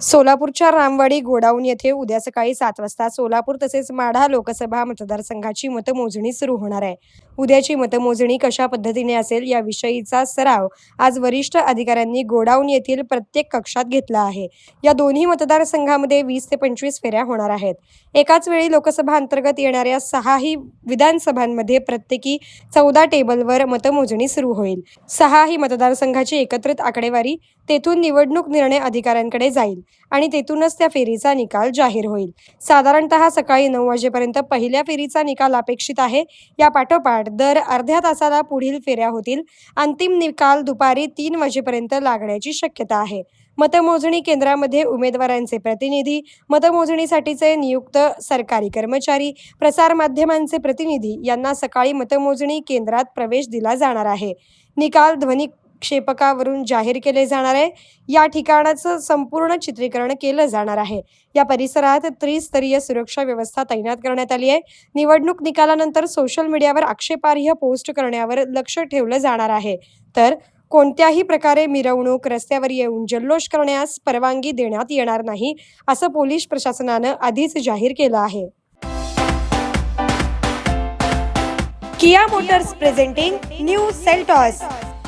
सोलापूरच्या रामवाडी गोडाऊन येथे उद्या सकाळी सात वाजता सोलापूर तसेच माढा लोकसभा मतदारसंघाची मतमोजणी सुरू होणार आहे. उद्याची मतमोजणी कशा पद्धतीने असेल याविषयीचा सराव आज वरिष्ठ अधिकाऱ्यांनी गोडाऊन येथील प्रत्येक कक्षात घेतला आहे. या दोन्ही मतदारसंघामध्ये वीस ते पंचवीस फेऱ्या होणार आहेत. एकाच वेळी लोकसभा अंतर्गत येणाऱ्या सहाही विधानसभांमध्ये प्रत्येकी चौदा टेबलवर मतमोजणी सुरू होईल. सहाही मतदारसंघाची एकत्रित आकडेवारी तेथून निवडणूक निर्णय अधिकाऱ्यांकडे जाईल. आणि तेथूनच त्या फेरीचा निकाल जाहीर होईल. साधारणतः सकाळी नऊ वाजेपर्यंत पहिल्या फेरीचा निकाल अपेक्षित आहे. या पाठोपाठ दर अर्ध्या तासाला पुढील फेऱ्या होतील. अंतिम निकाल दुपारी तीन वाजेपर्यंत लागण्याची शक्यता आहे. मतमोजणी केंद्रामध्ये उमेदवारांचे प्रतिनिधी मतमोजणीसाठीचे नियुक्त सरकारी कर्मचारी प्रसारमाध्यमांचे प्रतिनिधी यांना सकाळी मतमोजणी केंद्रात प्रवेश दिला जाणार आहे. निकाल ध्वनी क्षेपकावरून जाहीर केले जाणार आहे. या ठिकाणाचं संपूर्ण चित्रीकरण केलं जाणार आहे. या परिसरात त्रिस्तरीय सुरक्षा व्यवस्था तैनात करण्यात आली आहे. निवडणूक निकालानंतर सोशल मीडियावर आक्षेपार्ह पोस्ट करण्यावर लक्ष ठेवलं जाणार आहे. तर कोणत्याही प्रकारे मिरवणूक रस्त्यावर येऊन जल्लोष करण्यास परवानगी देण्यात येणार नाही असं पोलीस प्रशासनानं आधीच जाहीर केलं आहे. Kia motors presenting new Seltos.